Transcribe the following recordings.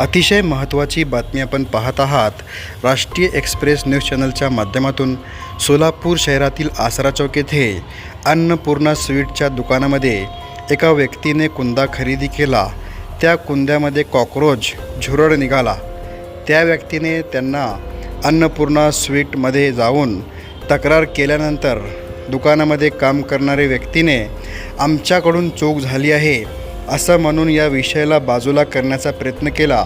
अतिशय महत्त्वाची बातमी आपण पाहत आहात. राष्ट्रीय एक्सप्रेस न्यूज चॅनलच्या माध्यमातून सोलापूर शहरातील आसरा चौक येथे अन्नपूर्णा स्वीटच्या दुकानामध्ये एका व्यक्तीने कुंदा खरेदी केला. त्या कुंद्यामध्ये कॉक्रोच झुरळ निघाला. त्या व्यक्तीने त्यांना अन्नपूर्णा स्वीटमध्ये जाऊन तक्रार केल्यानंतर दुकानामध्ये काम करणारे व्यक्तीने आमच्याकडून चूक झाली आहे. असं म्हणून या विषयाला बाजूला करण्याचा प्रयत्न केला.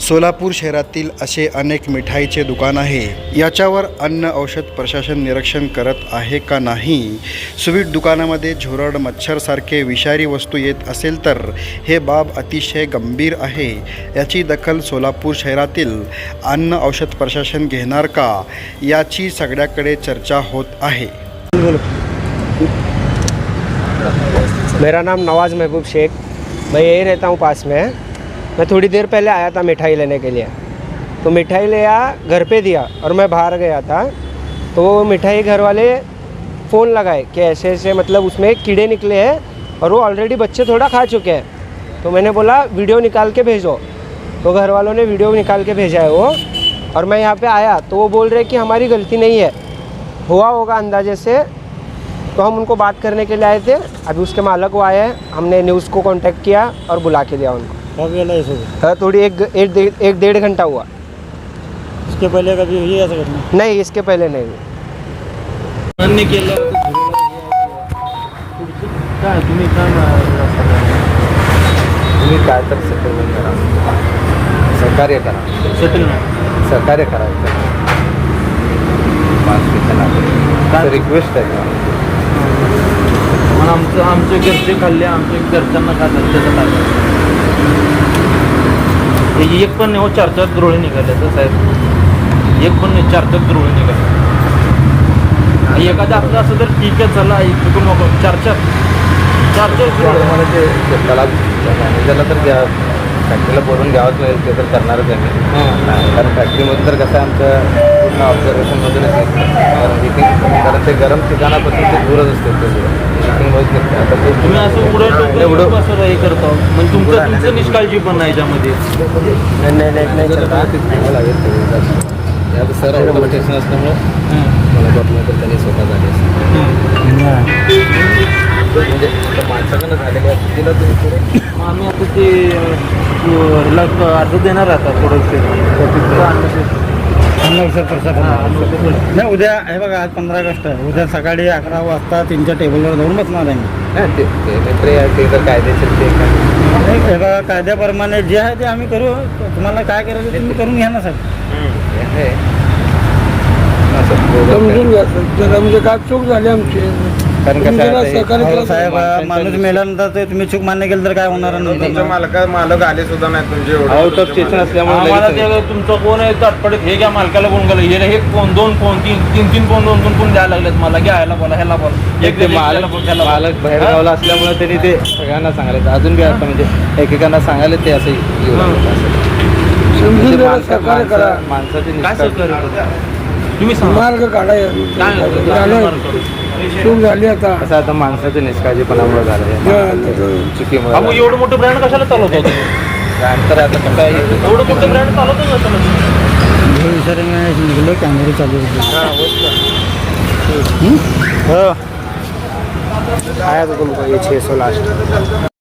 सोलापूर शहरातील असे अनेक मिठाईचे दुकान आहे. याच्यावर अन्न औषध प्रशासन निरीक्षण करत आहे का नाही? स्वीट दुकानामध्ये झुरड मच्छरसारखे विषारी वस्तू येत असेल तर हे बाब अतिशय गंभीर आहे. याची दखल सोलापूर शहरातील अन्न औषध प्रशासन घेणार का? याची सगळ्याकडे चर्चा होत आहे. मेरा नाम नवाज़ महबूब शेख। मैं यही रहता हूँ पास में। मैं थोड़ी देर पहले आया था मिठाई लेने के लिए। तो मिठाई लिया घर पे दिया और मैं बाहर गया था। तो वो मिठाई घर वाले फ़ोन लगाए कि ऐसे ऐसे मतलब उसमें कीड़े निकले हैं और वो ऑलरेडी बच्चे थोड़ा खा चुके हैं। तो मैंने बोला, वीडियो निकाल के भेजो। तो घर वालों ने वीडियो निकाल के भेजा है वो। और मैं यहाँ पे आया तो वो बोल रहे कि हमारी गलती नहीं है। हुआ होगा अंदाजे से तो हम उनको बात करने के लिए आए थे। अभी उसके मालक वो आए हैं। हमने न्यूज़ को कांटेक्ट किया और बुला के दिया उनको। हाँ, थोड़ी एक एक डेढ़ एक डेढ़ घंटा हुआ। इसके पहले कभी हुई है ऐसा घटना? नहीं इसके पहले नहीं हुई। तुम्ही काय तर सेटलमेंट करा। सहकार्य करा। सेटलमेंट सहकार्य करायचं रिक्वेस्ट आहे मला. मग आमचं आमचे घरचे खाल्ले आमच्या घरच्यांना खाल्लं त्याचं काय? एक पण नाही हो चार चार द्रोळे निघाले तर साहेब. एक पण नाही चार चार द्रोळे निघाले. एखादं आपलं असं तर ठीक आहे चला एक चुकून चार चार. चार चार द्रोळे. मला ते त्याला तर द्या. फॅक्टरीला बोलून घ्यावंच लागेल ते तर करणारच आहे मी. हां. कारण फॅक्टरीमध्ये तर कसं आहे आमचं पूर्ण ऑब्झर्वेशनमधूनच निघतं कारण हिटिंग कारण ते गरम ठिकाणापासून ते दूरच असते ते हिटिंगमध्येच निघते आता ते तुम्ही असं एवढं कसं हे करतो? म्हणजे तुमचं तुमचं निष्काळजी पण नाही याच्यामध्ये नहीं नहीं नहीं सांगावं लागेल ते. सर असल्यामुळं मला वाटलं तर त्यांनी स्वतः झाले. म्हणजे माणसाकडनं झालेल्या तिला तुम्ही पुढे मग आम्ही आता ते अर्ज देणार आता थोडं नाही उद्या हे बघा आज पंधरा ऑगस्ट आहे उद्या सकाळी अकरा वाजता तीनच्या टेबलवर जाऊन बसणार आहे मी. ते ते तर कायदेशीर ते काय नाही, हे बघा कायद्याप्रमाणे जे आहे ते आम्ही करू तुम्हाला काय करायचं ते तुम्ही करून घ्या ना साहेब हे. असं बोलत समजून घ्या सर. जरा म्हणजे काय चूक झाली आमची कारण कसं तुम्ही जरा आहे ते- सहकार्य हो, साहेब माणूस मेल्यानंतर ते तुम्ही चूक मान्य केलं तर काय होणार नंतर? मालक मालक आले सुद्धा नाही तुमचे एवढे. आउट ऑफ स्टेशन असल्यामुळे आम्हाला लगेच- ते तुमचं कोण आहे तटपडीत हे घ्या मालकाला फोन केला हे हे फोन दोन फोन तीन तीन तीन फोन दोन दोन फोन द्यायला लागलेत मला? घ्या ह्याला बोला ह्याला बोला. एक ते मालक बाहेर गावला असल्यामुळे त्यांनी ते सगळ्यांना सांगायचं. अजून काय आता म्हणजे एकेकांना सांगायला ते असं येऊ लागलं. असं. समजून म्हणजे जरा माणसं- सहकार्य करा. माणसं- माणसाचे काय सहकार्य? तुम्ही सांगा. मार्ग काढा काय झालं चूक झाली आता कसं आता माणसाचं निष्काळजीपणामुळे झालं हे. हा, चुकीमुळे हा, झालं. एवढं मोठं ब्रँड कशाला चालवतो? नंतर आता कसं आहे एवढं मोठं ब्रँड चालवतो निघलो कॅमेरे चालू होते. आया था तुमको ये छः सौ लास्ट